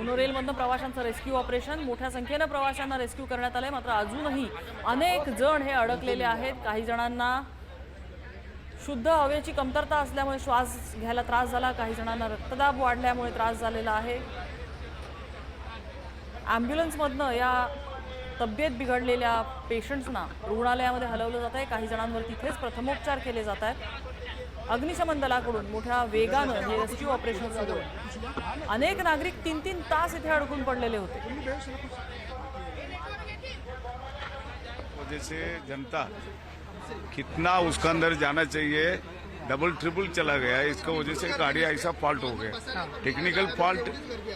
मोनोरेलमधनं प्रवाशांचं rescue operation मोठ्या संख्येनं प्रवाशांना रेस्क्यू करण्यात आलंय. मात्र अजूनही अनेक जण हे अडकलेले आहेत. काही जणांना शुद्ध हवेची कमतरता असल्यामुळे श्वास घ्यायला त्रास झाला. काही जणांना रक्तदाब वाढल्यामुळे त्रास झालेला आहे. ॲम्ब्युलन्समधनं या तब्येत बिघडलेल्या पेशंट्सना रुग्णालयामध्ये हलवलं जात आहे काही जणांवर तिथेच प्रथमोपचार केले जात आहेत. अग्निशमन दलाकडून मोठ्या वेगानं हे रेस्क्यू ऑपरेशन सुरू आहे अनेक नागरिक तीन तीन तास इथे अडकून पडलेले होते. वजह से जनता कितना उसका अंदर जाना चाहिए डबल ट्रिपल चला गया इसका वजह से गाड़ी ऐसा फॉल्ट हो गया। टेक्निकल फॉल्ट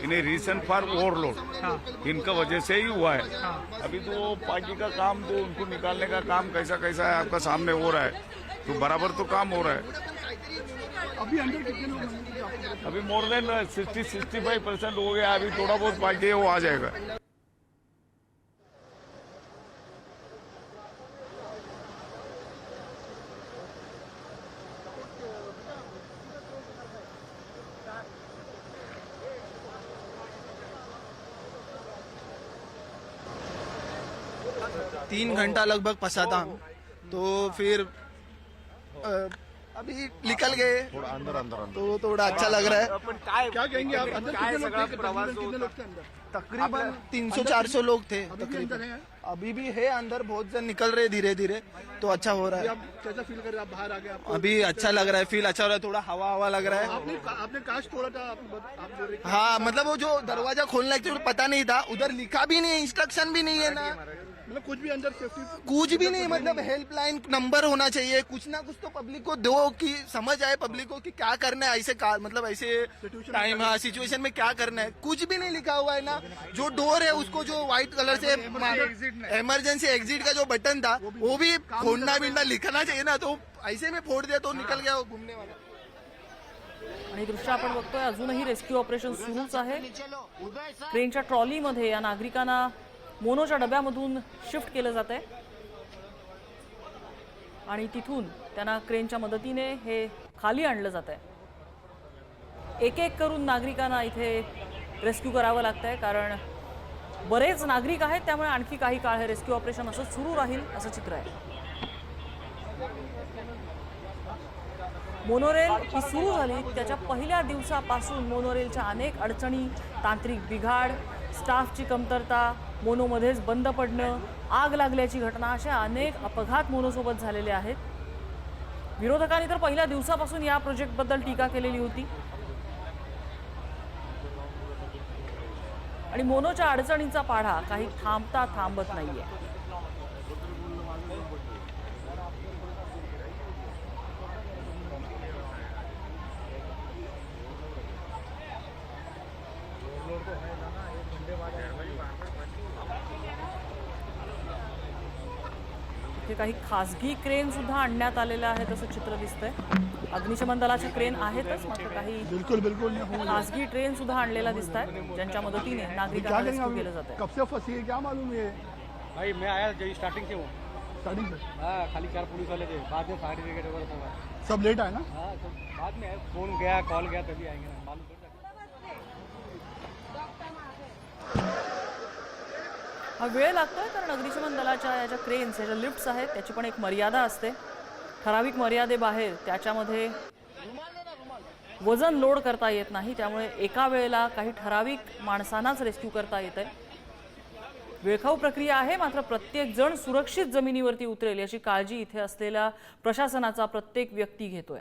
इन्हें रीजन फॉर ओवरलोड इनका वजह से ही हुआ है। अभी तो वो पार्टी का काम तो उनको निकालने का काम कैसा कैसा है आपका सामने हो रहा है तो बराबर तो काम हो रहा है। अभी अंदर कितने लोग अभी more than sixty sixty five percent हो गया अभी थोड़ा बहुत पार्टी है वो आ जाएगा। तीन घंटा लगभग फंसा था तो फिर अ, अभी निकल गए। थोड़ा अंदर अंदर अंदर। तो थोड़ा अच्छा लग रहा है। क्या कहेंगे आप? अंदर कितने लोग थे? तकरीबन कितने लोग थे अंदर? तकरीबन तीन सौ चार सौ लोग थे। अभी भी अभी भी है अंदर बहुत जन निकल रहे धीरे धीरे तो अच्छा हो रहा है। आप कैसा फील कर रहे हैं? आप बाहर आ गए अभी अच्छा लग रहा है फील अच्छा हो रहा है थोड़ा हवा हवा लग रहा है। आपने आपने कांच तोड़ा था। हाँ मतलब वो जो दरवाज़ा खोलने पता नहीं था उधर लिखा भी नहीं इंस्ट्रक्शन भी नहीं है ना। मतलब कुछ भी अंदर सेफ्टी कुछ भी नहीं मतलब हेल्पलाइन नंबर होना चाहिए। कुछ ना कुछ तो पब्लिक को दो कि समझ आए पब्लिक को कि क्या करना है ऐसे कार मतलब ऐसे टाइम हाँ सिचुएशन में क्या करना है। कुछ भी नहीं लिखा हुआ है ना। जो डोर है उसको जो व्हाइट कलर से इमरजेंसी एग्जिट का जो बटन था वो भी फोड़ना बिड़ना लिखना चाहिए ना तो ऐसे में फोड़ दिया तो निकल गया घूमने वाला। आणि दृश्य आपण बघतोय अजूनही रेस्क्यू ऑपरेशन सुरूच आहे. ट्रेनच्या ट्रॉलीमध्ये या नागरिकांना मोनोच्या डब्यामधून शिफ्ट केलं जात आहे आणि तिथून त्यांना क्रेनच्या मदतीने हे खाली आणलं जात आहे एक एक करून नागरिकांना इथे रेस्क्यू करावं लागतं आहे कारण बरेच नागरिक आहेत त्यामुळे आणखी काही काळ हे रेस्क्यू ऑपरेशन असं सुरू राहील असं चित्र आहे. मोनोरेल ही सुरू झाली त्याच्या पहिल्या दिवसापासून मोनोरेलच्या अनेक अडचणी तांत्रिक बिघाड स्टाफची कमतरता मोनोमध्येच बंद पडणं आग लागल्याची घटना अशा अनेक अपघात मोनोसोबत झालेले आहेत. विरोधकांनी तर पहिल्या दिवसापासून या प्रोजेक्टबद्दल टीका केलेली होती. आणि मोनोच्या अडचणींचा पाढा काही थांबता थांबत नाहीये. इथे काही खासगी क्रेन सुद्धा आणण्यात आलेल्या आहेत असं चित्र दिसतंय. अग्निशमन दलाच्या क्रेन आहेतच मात्र काही बिल्कुल बिल्कुल. खासगी ट्रेन सुद्धा आणलेल्या दिसत आहेत ज्यांच्या मदतीने क्या नागरिकांना केलं जात आहे कब से फंसी है? क्या मालूम है भाई मैं आया जब स्टार्टिंग से हूँ। स्टार्टिंग से? हाँ खाली चार पुलिस वाले थे। बाद में फायर ब्रिगेड वगैरह सब सब लेट आए ना? हाँ तो बाद में फ़ोन गया कॉल गया तभी आएँगे। ना मालूम वेळ लागतोय कारण अग्निशमन दलाच्या या ज्या क्रेन्स या ज्या लिफ्ट्स आहेत त्याची पण एक मर्यादा असते. ठराविक मर्यादेबाहेर त्याच्यामध्ये वजन लोड करता येत नाही त्यामुळे एका वेळेला काही ठराविक माणसांनाच रेस्क्यू करता येत आहे वेळखाऊ प्रक्रिया आहे मात्र प्रत्येक जण सुरक्षित जमिनीवरती उतरेल याची काळजी इथे असलेल्या प्रशासनाचा प्रत्येक व्यक्ती घेतोय.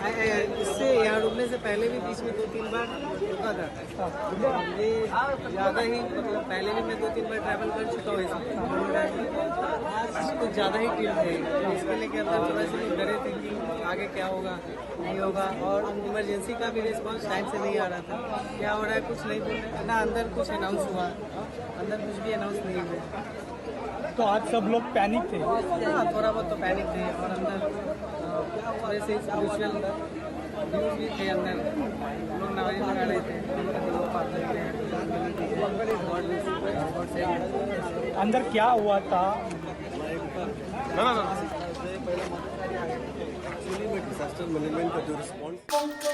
इससे यहाँ रुकने से पहले भी बीच में दो तीन बार रुका था। ये ज़्यादा ही मतलब पहले भी मैं दो तीन बार ट्रैवल कर चुका हूँ इसमें कुछ ज़्यादा ही है। तो इसके लिए क्या था थोड़ा सा डरे थे कि आगे क्या होगा नहीं होगा। और इमरजेंसी का भी रिस्पॉन्स टाइम से नहीं आ रहा था। क्या हो रहा है कुछ नहीं बोल रहे। ना अंदर कुछ अनाउंस हुआ। अंदर कुछ भी अनाउंस नहीं हुआ। तो आज सब लोग पैनिक थे? हाँ थोड़ा बहुत तो पैनिक थे। और अंदर स्पिरिचुअल भी थे अंदर लोग नवाजी लगा रहे थे अंदर क्या हुआ था डिजास्टर मैनेजमेंट का जो रिस्पॉन्स